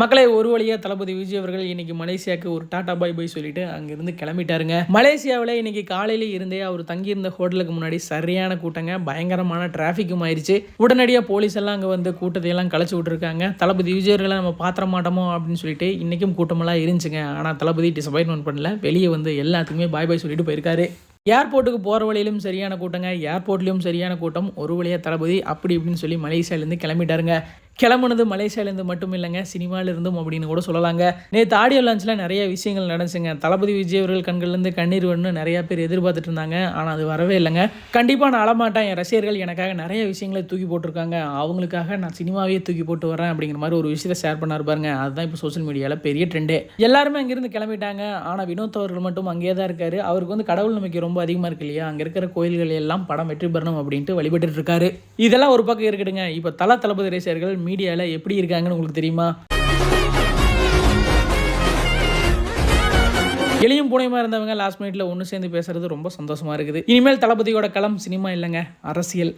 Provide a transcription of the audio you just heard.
மக்களை ஒரு வழியாக தளபதி விஜய் அவர்கள் இன்னைக்கு மலேசியாவுக்கு ஒரு டாடா பாய் பாய் சொல்லிட்டு அங்கிருந்து கிளம்பிட்டாருங்க. மலேசியாவில் இன்னைக்கு காலையில இருந்தே அவர் தங்கியிருந்த ஹோட்டலுக்கு முன்னாடி சரியான கூட்டங்க. பயங்கரமான டிராஃபிக்கும் ஆயிடுச்சு உடனடியாக போலீஸ் எல்லாம் அங்கே வந்து கூட்டத்தை எல்லாம் விட்டுருக்காங்க. தளபதி விஜய் அவர்களை நம்ம பாத்திர மாட்டோமோ அப்படின்னு சொல்லிட்டு இன்னைக்கும் கூட்டமெல்லாம் இருந்துச்சுங்க. ஆனால் தளபதி டிசப்பாயின்மெண்ட் பண்ணல. வெளியே வந்து எல்லாத்துக்குமே பாய் பாய் சொல்லிட்டு போயிருக்காரு. ஏர்போர்ட்டுக்கு போகிற வழியிலும் சரியான கூட்டங்க. ஏர்போர்ட்லேயும் சரியான கூட்டம். ஒரு வழியாக தளபதி அப்படி இப்படின்னு சொல்லி மலேசியாவிலேருந்து கிளம்பிட்டாருங்க. கிளம்புனது மலேசியாலேருந்து மட்டும் இல்லைங்க சினிமாவிலிருந்தும் அப்படின்னு கூட சொல்லலாங்க. நேற்று ஆடியோ லான்ச்சில் நிறைய விஷயங்கள் நடந்துச்சுங்க. தளபதி விஜய் அவர்கள் கண்கள்லேருந்து கண்ணீர் வேணும்னு நிறையா பேர் எதிர்பார்த்துட்டு இருந்தாங்க. ஆனால் அது வரவே இல்லைங்க. கண்டிப்பாக நான் அழமாட்டேன் என் ரசிகர்கள் எனக்காக நிறைய விஷயங்களை தூக்கி போட்டிருக்காங்க. அவங்களுக்காக நான் சினிமாவே தூக்கி போட்டு வரேன் அப்படிங்கிற மாதிரி ஒரு விஷயத்தை ஷேர் பண்ணார் பாருங்க. அதுதான் இப்போ சோஷியல் மீடியாவில் பெரிய ட்ரெண்டே எல்லாருமே அங்கேருந்து கிளம்பிட்டாங்க. ஆனால் வினோத் அவர்கள் மட்டும் அங்கேயே தான் இருக்காரு. அவருக்கு வந்து கடவுள் நம்பிக்கை ரொம்ப அதிகமாக இருக்கு இல்லையா? அங்கே இருக்கிற கோயில்கள் எல்லாம் படம் வெற்றி பெறணும் அப்படின்ட்டு வழிபட்டு இருக்காரு. இதெல்லாம் ஒரு பக்கம் இருக்கட்டுங்க. இப்போ தல தளபதி ரசிகர்கள் மீடியாவில் எப்படி இருக்காங்கன்னு உங்களுக்கு தெரியுமா? எளியும் பூனையுமா இருந்தவங்க லாஸ்ட் மினிட்ல ஒன்று சேர்ந்து பேசுறது ரொம்ப சந்தோஷமா இருக்குது. இனிமேல் தளபதியோட களம் சினிமா இல்லைங்க அரசியல்.